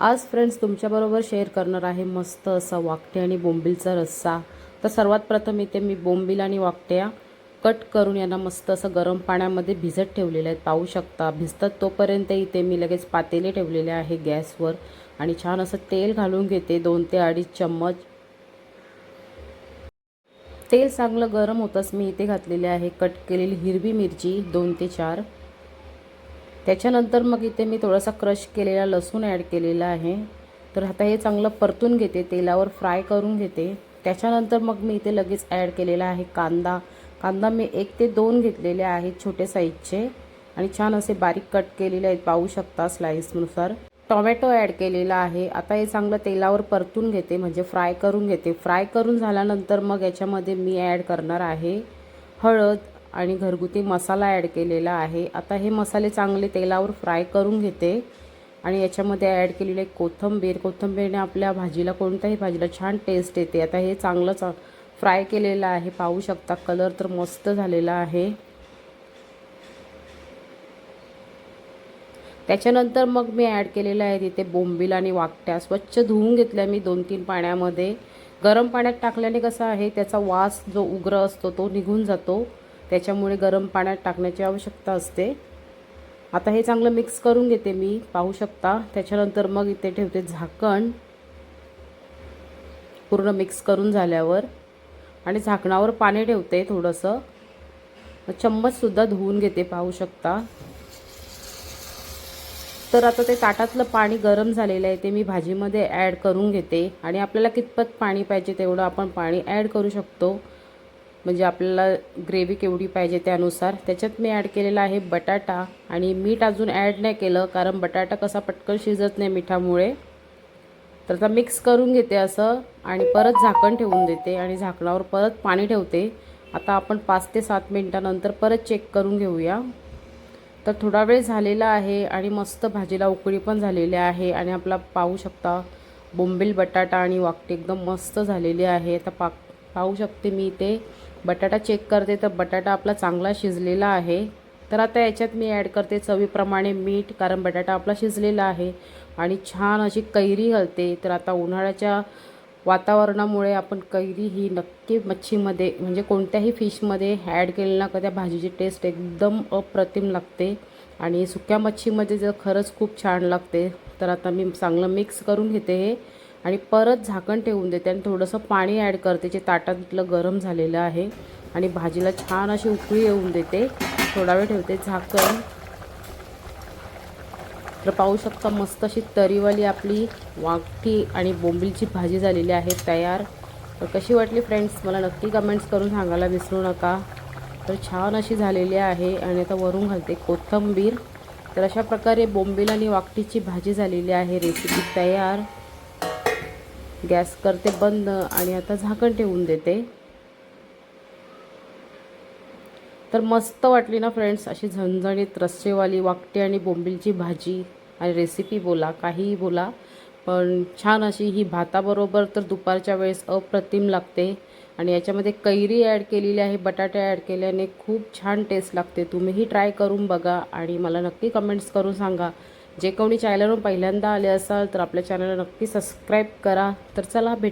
आज फ्रेंड्स तुमच्याबरोबर शेअर करणार आहे मस्त असा वाकटे आणि बोंबीलचा रस्सा. तर सर्वात प्रथम इथे मी बोंबील आणि वाकट्या कट करून यांना मस्त असं गरम पाण्यामध्ये भिजत ठेवलेले आहेत. पाहू शकता भिजतात तोपर्यंत इथे मी लगेच पातेले ठेवलेले आहे गॅसवर आणि छान असं तेल घालून घेते दोन ते अडीच चम्मच. तेल चांगलं गरम होतंच मी इथे घातलेले आहे. कट केलेली हिरवी मिरची दोन ते चार. त्याच्यानंतर मग इथे मी थोडासा क्रश केलेला लसूण ॲड केलेला आहे. तर आता हे चांगलं परतून घेते तेलावर फ्राय करून घेते. त्याच्यानंतर मग मी इथे लगेच ॲड केलेला आहे कांदा. कांदा मी एक ते दोन घेतलेले आहेत छोटे साईजचे आणि छान असे बारीक कट केलेले आहेत पाहू शकता स्लाईसनुसार टोमॅटो ॲड केलेला आहे. आता हे चांगलं तेलावर परतून घेते म्हणजे फ्राय करून घेते. फ्राय करून झाल्यानंतर मग याच्यामध्ये मी ॲड करणार आहे हळद आणि घरगुती मसाला ॲड केलेला आहे. आता हे मसाले चांगले तेलावर फ्राय करून घेते आणि याच्यामध्ये ॲड केलेले आहे कोथिंबीर कोथिंबीरने आपल्या भाजीला कोणत्याही भाजीला छान टेस्ट येते. आता हे चांगलं चा फ्राय केलेलं आहे. पाहू शकता कलर तर मस्त झालेला आहे. त्याच्यानंतर मग मी ॲड केलेलं आहे तिथे बोंबील आणि वाकट्या. स्वच्छ धुवून घेतल्या मी दोन तीन पाण्यामध्ये. गरम पाण्यात टाकल्याने कसं आहे त्याचा वास जो उग्र असतो तो निघून जातो. त्याच्यामुळे गरम पाण्यात टाकण्याची आवश्यकता असते. आता हे चांगलं मिक्स करून घेते मी पाहू शकता. त्याच्यानंतर मग इथे ठेवते झाकण. पूर्ण मिक्स करून झाल्यावर. आणि झाकणावर पाणी ठेवते थोडंसं. चम्मचसुद्धा धुवून घेते पाहू शकता. तर आता ते ताटातलं पाणी गरम झालेलं आहे ते मी भाजीमध्ये ॲड करून घेते. आणि आपल्याला कितपत पाणी पाहिजे तेवढं आपण पाणी ॲड करू शकतो. म्हणजे आपल्याला ग्रेव्ही केवढी पाहिजे त्यानुसार. त्याच्यात मी ॲड केलेला आहे बटाटा आणि मीठ अजून ॲड नाही केलं कारण बटाटा कसा पटकन शिजत नाही मिठामुळे. तर आता मिक्स करून घेते असं आणि परत झाकण ठेवून देते आणि झाकणावर परत पाणी ठेवते. आता आपण पाच ते सात मिनटानंतर परत चेक करून घेऊया. तर थोडा वेळ झालेला आहे आणि मस्त भाजीला उकळी पण झालेली आहे आणि आपला पाहू शकता बोंबील बटाटा आणि वाकटे एकदम मस्त झालेली आहे. आता पा पाहू शकते मी इथे. बटाटा चेक करते तर बटाटा आपला चांगला शिजलेला आहे. तर आता याच्यात मी ॲड करते चवीप्रमाणे मीठ कारण बटाटा आपला शिजलेला आहे. आणि छान अशी कैरी घालते तर आता उन्हाळ्याच्या वातावरणामुळे आपण कैरी ही नक्की मच्छीमध्ये म्हणजे कोणत्याही फिशमध्ये ॲड केली ना का त्या भाजीची टेस्ट एकदम अप्रतिम लागते. आणि सुक्या मच्छीमध्ये जर खरंच खूप छान लागते. तर आता मी चांगलं मिक्स करून घेते हे. आणि परत झाकण ठेवून देते आणि थोडंसं पाणी ॲड करते जे ताटातलं गरम झालेलं आहे. आणि भाजीला छान अशी उकळी येऊन देते. थोडा वेळ ठेवते झाकण. तर पाहू शकता मस्त अशी तरीवाली आपली वाकठी आणि बोंबिलची भाजी झालेली आहे तयार. तर कशी वाटली फ्रेंड्स मला नक्की कमेंट्स करून सांगायला विसरू नका. तर छान अशी झालेली आहे आणि आता वरून घालते कोथिंबीर. तर अशा प्रकारे बोंबील आणि वाकटीची भाजी झालेली आहे रेसिपी तयार. गॅस करते बंद आणि आता झाकण ठेवून देते. तर मस्त वाटली ना फ्रेंड्स अशी झणझणीत रस्सेवाली वाकटे आणि बोंबीलची भाजी आणि रेसिपी बोला काहीही बोला. पण छान अशी ही भाताबरोबर तर दुपारच्या वेळेस अप्रतिम लागते. आणि याच्यामध्ये कैरी ॲड केलेली आहे बटाटे ॲड केल्याने खूप छान टेस्ट लागते. तुम्हीही ट्राय करून बघा आणि मला नक्की कमेंट्स करून सांगा. जे कोणी चॅनलवर पहिल्यांदा आले असाल तर आपल्या चॅनलला नक्की सबस्क्राईब करा. तर चला भेट.